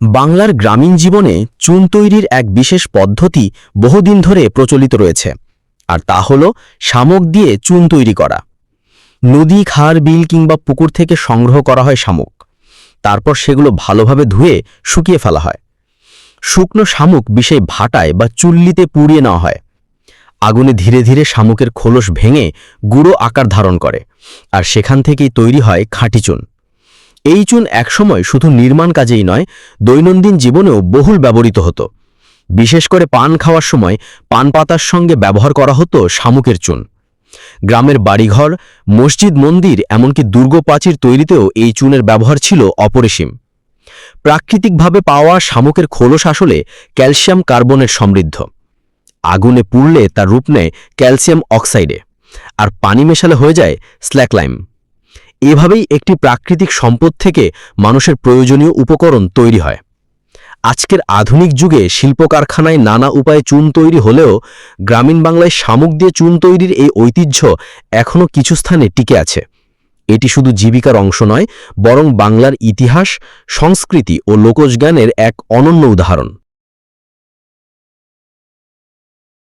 বাংলার গ্রামীণ জীবনে চুন তৈরির এক বিশেষ পদ্ধতি বহুদিন ধরে প্রচলিত রয়েছে, আর তা হল শামুক দিয়ে চুন তৈরি করা। নদী, খাল, বিল কিংবা পুকুর থেকে সংগ্রহ করা হয় শামুক। তারপর সেগুলো ভালোভাবে ধুয়ে শুকিয়ে ফেলা হয়। শুকনো শামুক বিষে ভাটায় বা চুল্লিতে পুড়িয়ে নেওয়া হয়। আগুনে ধীরে ধীরে শামুকের খোলস ভেঙে গুঁড়ো আকার ধারণ করে, আর সেখান থেকেই তৈরি হয় খাঁটি চুন। এই চুন একসময় শুধু নির্মাণ কাজেই নয়, দৈনন্দিন জীবনেও বহুল ব্যবহৃত হতো। বিশেষ করে পান খাওয়ার সময় পান পাতার সঙ্গে ব্যবহার করা হতো শামুকের চুন। গ্রামের বাড়িঘর, মসজিদ মন্দির, এমনকি দুর্গ প্রাচীর তৈরিতেও এই চুনের ব্যবহার ছিল অপরিসীম। প্রাকৃতিকভাবে পাওয়া শামুকের খোলস আসলে ক্যালসিয়াম কার্বনের সমৃদ্ধ। আগুনে পুড়লে তার রূপ নেয় ক্যালসিয়াম অক্সাইডে, আর পানি মেশালে হয়ে যায় স্ল্যাকলাইম। এভাবেই একটি প্রাকৃতিক সম্পদ থেকে মানুষের প্রয়োজনীয় উপকরণ তৈরি হয়। আজকের আধুনিক যুগে শিল্প কারখানায় নানা উপায়ে চুন তৈরি হলেও গ্রামীণ বাংলায় শামুক দিয়ে চুন তৈরির এই ঐতিহ্য এখনও কিছু স্থানে টিকে আছে। এটি শুধু জীবিকার অংশ নয়, বরং বাংলার ইতিহাস, সংস্কৃতি ও লোকজ জ্ঞানের এক অনন্য উদাহরণ।